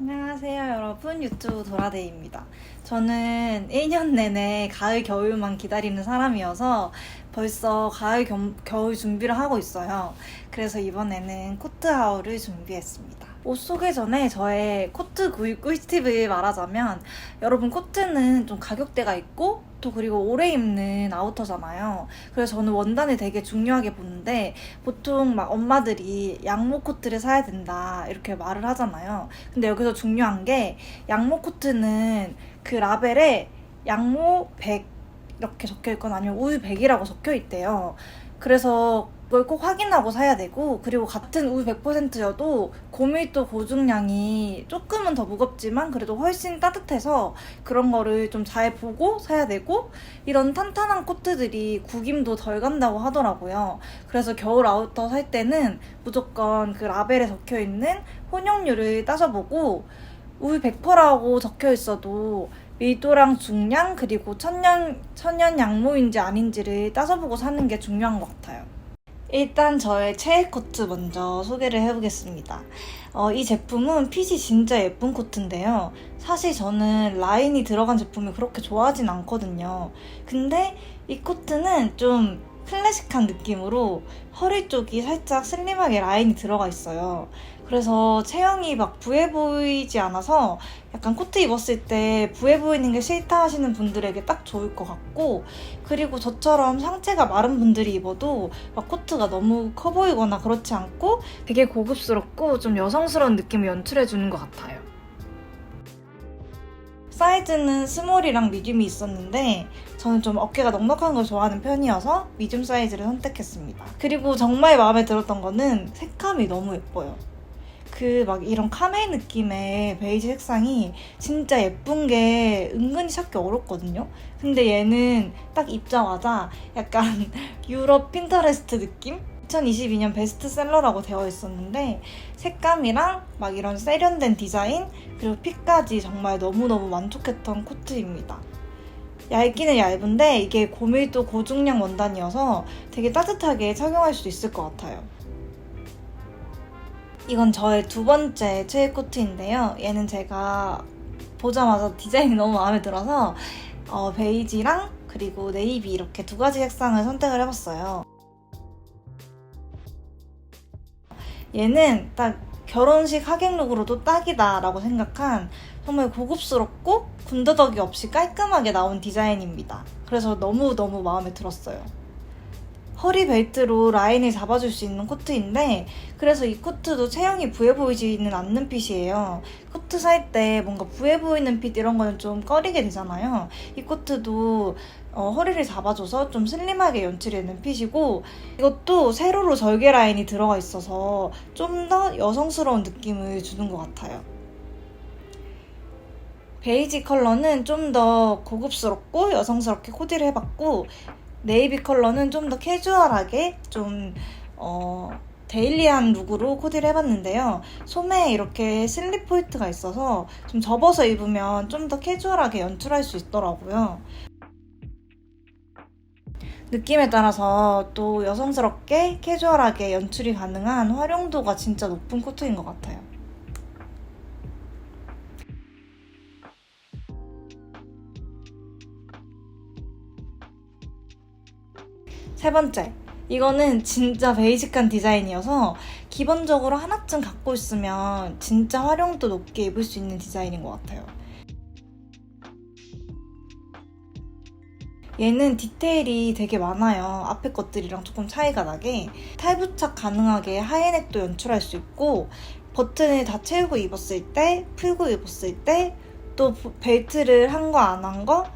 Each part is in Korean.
안녕하세요 여러분 유튜브 도라데이입니다. 저는 1년 내내 가을 겨울만 기다리는 사람이어서 벌써 가을 겸- 겨울 준비를 하고 있어요. 그래서 이번에는 코트 하울을 준비했습니다. 옷 소개 전에 저의 코트 구입 꿀팁을 말하자면 여러분 코트는 좀 가격대가 있고 또 그리고 오래 입는 아우터잖아요. 그래서 저는 원단을 되게 중요하게 보는데 보통 막 엄마들이 양모 코트를 사야 된다 이렇게 말을 하잖아요. 근데 여기서 중요한 게 양모 코트는 그 라벨에 양모 100 이렇게 적혀 있거나 아니면 우유 100이라고 적혀 있대요. 그래서 그걸 꼭 확인하고 사야 되고 그리고 같은 우유 100%여도 고밀도 고중량이 조금은 더 무겁지만 그래도 훨씬 따뜻해서 그런 거를 좀 잘 보고 사야 되고 이런 탄탄한 코트들이 구김도 덜 간다고 하더라고요. 그래서 겨울 아우터 살 때는 무조건 그 라벨에 적혀 있는 혼용률을 따져보고 우유 100%라고 적혀 있어도 밀도랑 중량 그리고 천연 천연 양모인지 아닌지를 따져보고 사는 게 중요한 것 같아요. 일단 저의 최애 코트 먼저 소개를 해보겠습니다. 어, 이 제품은 핏이 진짜 예쁜 코트인데요. 사실 저는 라인이 들어간 제품을 그렇게 좋아하진 않거든요. 근데 이 코트는 좀 클래식한 느낌으로 허리 쪽이 살짝 슬림하게 라인이 들어가 있어요. 그래서 체형이 막 부해 보이지 않아서 약간 코트 입었을 때 부해 보이는 게 싫다 하시는 분들에게 딱 좋을 것 같고 그리고 저처럼 상체가 마른 분들이 입어도 막 코트가 너무 커 보이거나 그렇지 않고 되게 고급스럽고 좀 여성스러운 느낌을 연출해 주는 것 같아요. 사이즈는 스몰이랑 미디움이 있었는데 저는 좀 어깨가 넉넉한 걸 좋아하는 편이어서 미디움 사이즈를 선택했습니다. 그리고 정말 마음에 들었던 거는 색감이 너무 예뻐요. 그 막 이런 카멜 느낌의 베이지 색상이 진짜 예쁜 게 은근히 찾기 어렵거든요. 근데 얘는 딱 입자마자 약간 유럽 핀터레스트 느낌? 2022년 베스트셀러라고 되어 있었는데 색감이랑 막 이런 세련된 디자인 그리고 핏까지 정말 너무너무 만족했던 코트입니다. 얇기는 얇은데 이게 고밀도 고중량 원단이어서 되게 따뜻하게 착용할 수 있을 것 같아요. 이건 저의 두 번째 최애 코트인데요. 얘는 제가 보자마자 디자인이 너무 마음에 들어서 어, 베이지랑 그리고 네이비 이렇게 두 가지 색상을 선택을 해봤어요. 얘는 딱 결혼식 하객룩으로도 딱이다라고 생각한 정말 고급스럽고 군더더기 없이 깔끔하게 나온 디자인입니다. 그래서 너무너무 마음에 들었어요. 허리 벨트로 라인을 잡아줄 수 있는 코트인데 그래서 이 코트도 체형이 부해 보이지는 않는 핏이에요. 코트 살 때 뭔가 부해 보이는 핏 이런 거는 좀 꺼리게 되잖아요. 이 코트도 어, 허리를 잡아줘서 좀 슬림하게 연출되는 핏이고 이것도 세로로 절개 라인이 들어가 있어서 좀 더 여성스러운 느낌을 주는 것 같아요. 베이지 컬러는 좀 더 고급스럽고 여성스럽게 코디를 해봤고 네이비 컬러는 좀 더 캐주얼하게 좀 어, 데일리한 룩으로 코디를 해봤는데요. 소매에 이렇게 슬립 포인트가 있어서 좀 접어서 입으면 좀 더 캐주얼하게 연출할 수 있더라고요. 느낌에 따라서 또 여성스럽게 캐주얼하게 연출이 가능한 활용도가 진짜 높은 코트인 것 같아요. 세 번째. 이거는 진짜 베이직한 디자인이어서 기본적으로 하나쯤 갖고 있으면 진짜 활용도 높게 입을 수 있는 디자인인 것 같아요. 얘는 디테일이 되게 많아요. 앞에 것들이랑 조금 차이가 나게 탈부착 가능하게 하이넥도 연출할 수 있고 버튼을 다 채우고 입었을 때, 풀고 입었을 때, 또 벨트를 한 거 안 한 거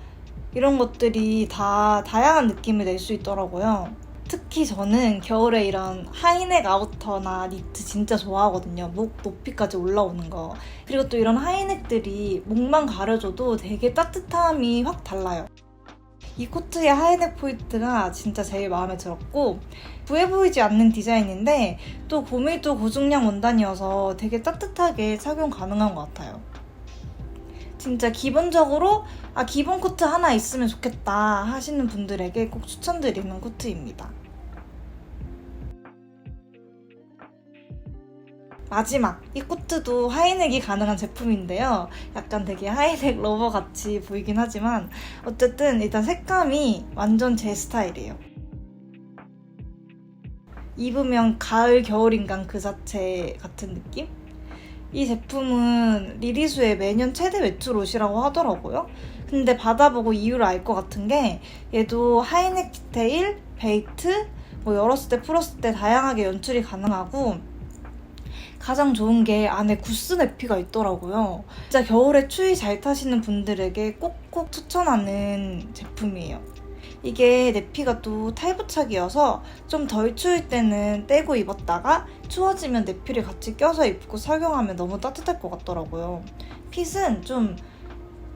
이런 것들이 다 다양한 느낌을 낼 수 있더라고요. 특히 저는 겨울에 이런 하이넥 아우터나 니트 진짜 좋아하거든요. 목 높이까지 올라오는 거. 그리고 또 이런 하이넥들이 목만 가려줘도 되게 따뜻함이 확 달라요. 이 코트의 하이넥 포인트가 진짜 제일 마음에 들었고 부해 보이지 않는 디자인인데 또 고밀도 고중량 원단이어서 되게 따뜻하게 착용 가능한 것 같아요. 진짜 기본적으로 아 기본 코트 하나 있으면 좋겠다 하시는 분들에게 꼭 추천드리는 코트입니다. 마지막 이 코트도 하이넥이 가능한 제품인데요. 약간 되게 하이넥 러버 같이 보이긴 하지만 어쨌든 일단 색감이 완전 제 스타일이에요. 입으면 가을 겨울인간 그 자체 같은 느낌? 이 제품은 리리수의 매년 최대 매출 옷이라고 하더라고요. 근데 받아보고 이유를 알 것 같은 게 얘도 하이넥 디테일, 베이트, 뭐 열었을 때 풀었을 때 다양하게 연출이 가능하고 가장 좋은 게 안에 구스 내피가 있더라고요. 진짜 겨울에 추위 잘 타시는 분들에게 꼭꼭 추천하는 제품이에요. 이게 내피가 또 탈부착이어서 좀 덜 추울 때는 떼고 입었다가 추워지면 내피를 같이 껴서 입고 착용하면 너무 따뜻할 것 같더라고요. 핏은 좀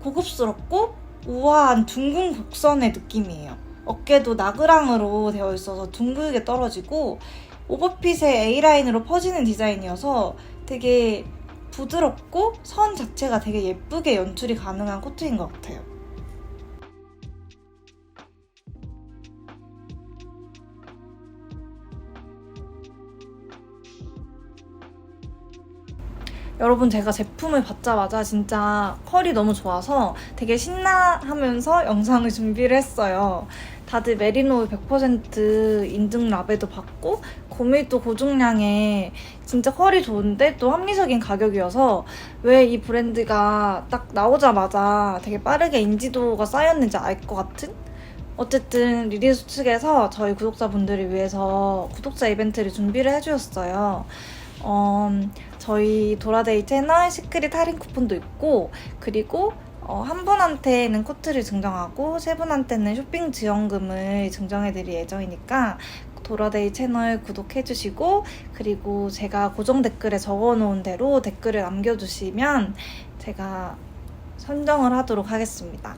고급스럽고 우아한 둥근 곡선의 느낌이에요. 어깨도 나그랑으로 되어 있어서 둥글게 떨어지고 오버핏의 A라인으로 퍼지는 디자인이어서 되게 부드럽고 선 자체가 되게 예쁘게 연출이 가능한 코트인 것 같아요. 여러분 제가 제품을 받자마자 진짜 컬이 너무 좋아서 되게 신나하면서 영상을 준비를 했어요. 다들 메리노 100% 인증 라벨도 받고 고밀도 고중량에 진짜 컬이 좋은데 또 합리적인 가격이어서 왜 이 브랜드가 딱 나오자마자 되게 빠르게 인지도가 쌓였는지 알 것 같은? 어쨌든 리리수 측에서 저희 구독자분들을 위해서 구독자 이벤트를 준비를 해주셨어요. 어, 저희 도라데이 채널 시크릿 할인 쿠폰도 있고 그리고 어, 한 분한테는 코트를 증정하고 세 분한테는 쇼핑 지원금을 증정해드릴 예정이니까 도라데이 채널 구독해주시고 그리고 제가 고정 댓글에 적어놓은 대로 댓글을 남겨주시면 제가 선정을 하도록 하겠습니다.